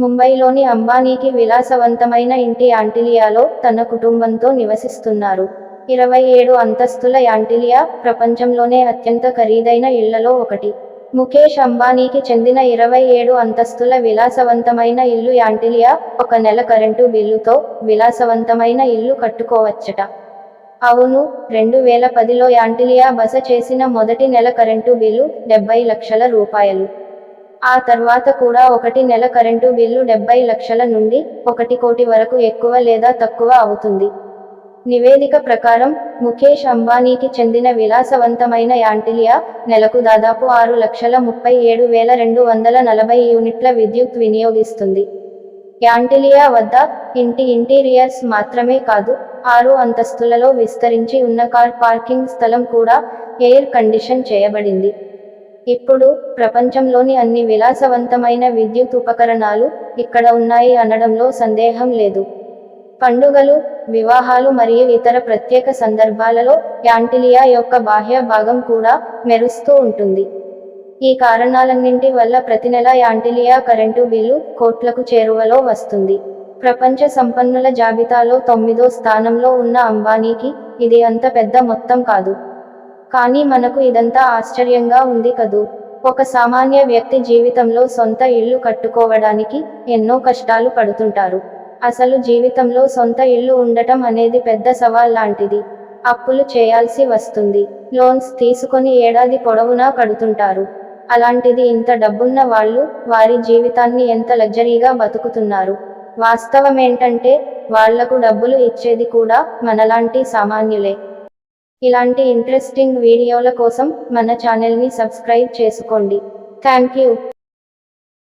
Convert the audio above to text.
ముంబైలోని అంబానీకి విలాసవంతమైన ఇంటి యాంటిలియాలో తన కుటుంబంతో నివసిస్తున్నారు. ఇరవై ఏడు అంతస్తుల యాంటిలియా ప్రపంచంలోనే అత్యంత ఖరీదైన ఇళ్ళలో ఒకటి. ముఖేష్ అంబానీకి చెందిన ఇరవై ఏడు అంతస్తుల విలాసవంతమైన ఇల్లు యాంటిలియా ఒక నెల కరెంటు బిల్లుతో విలాసవంతమైన ఇల్లు కట్టుకోవచ్చట. అవును రెండు వేల పదిలో యాంటిలియా బస చేసిన మొదటి నెల కరెంటు బిల్లు డెబ్బై లక్షల రూపాయలు. ఆ తర్వాత కూడా ఒకటి నెల కరెంటు బిల్లు డెబ్బై లక్షల నుండి ఒకటి కోటి వరకు ఎక్కువ లేదా తక్కువ అవుతుంది. నివేదిక ప్రకారం ముఖేష్ అంబానీకి చెందిన విలాసవంతమైన యాంటిలియా నెలకు దాదాపు ఆరు లక్షల ముప్పై ఏడు వేల రెండు వందల నలభై యూనిట్ల విద్యుత్ వినియోగిస్తుంది. యాంటిలియా వద్ద ఇంటి ఇంటీరియర్స్ మాత్రమే కాదు ఆరు అంతస్తులలో విస్తరించి ఉన్న కార్ పార్కింగ్ స్థలం కూడా ఎయిర్ కండిషన్ చేయబడింది. ఇప్పుడు ప్రపంచంలోని అన్ని విలాసవంతమైన విద్యుత్ ఉపకరణాలు ఇక్కడ ఉన్నాయి అనడంలో సందేహం లేదు. పండుగలు వివాహాలు మరియు ఇతర ప్రత్యేక సందర్భాలలో యాంటిలియా యొక్క బాహ్య భాగం కూడా మెరుస్తూ ఉంటుంది. ఈ కారణాలన్నింటి వల్ల ప్రతి నెల యాంటిలియా కరెంటు బిల్లు కోట్లకు చేరువలో వస్తుంది. ప్రపంచ సంపన్నుల జాబితాలో తొమ్మిదో స్థానంలో ఉన్న అంబానీకి ఇది అంత పెద్ద మొత్తం కాదు. కానీ మనకు ఇదంతా ఆశ్చర్యంగా ఉంది కదూ. ఒక సామాన్య వ్యక్తి జీవితంలో సొంత ఇల్లు కట్టుకోవడానికి ఎన్నో కష్టాలు పడుతుంటారు. అసలు జీవితంలో సొంత ఇల్లు ఉండటం అనేది పెద్ద సవాల్ లాంటిది. అప్పులు చేయాల్సి వస్తుంది. లోన్స్ తీసుకొని ఏడాది పొడవునా కడుతుంటారు. అలాంటిది ఇంత డబ్బున్న వాళ్ళు వారి జీవితాన్ని ఎంత లగ్జరీగా బతుకుతున్నారు. వాస్తవమేంటంటే వాళ్ళకు డబ్బులు ఇచ్చేది కూడా మనలాంటి సామాన్యులే. ఇలాంటి ఇంట్రెస్టింగ్ వీడియోల కోసం మన ఛానల్ని సబ్స్క్రైబ్ చేసుకోండి. Thank you